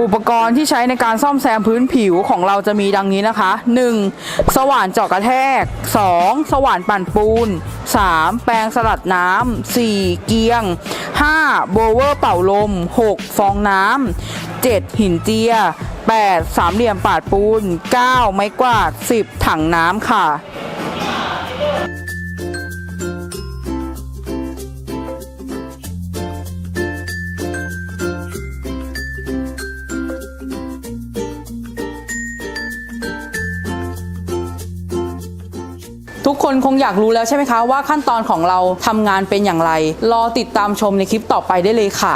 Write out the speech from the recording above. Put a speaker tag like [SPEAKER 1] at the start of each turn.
[SPEAKER 1] อุปกรณ์ที่ใช้ในการซ่อมแซมพื้นผิวของเราจะมีดังนี้นะคะ 1. สว่านเจาะกระแทก 2. สว่านปั่นปูน 3. แปรงสลัดน้ำ 4. เกียง 5. โบเวอร์เป่าลม 6. ฟองน้ำ 7. หินเจีย 8. สามเหลี่ยมปาดปูน 9. ไม้กวาด 10. ถังน้ำค่ะ ทุกคนคงอยากรู้แล้วใช่ไหมคะว่าขั้นตอนของเราทำงานเป็นอย่างไร รอติดตามชมในคลิปต่อไปได้เลยค่ะ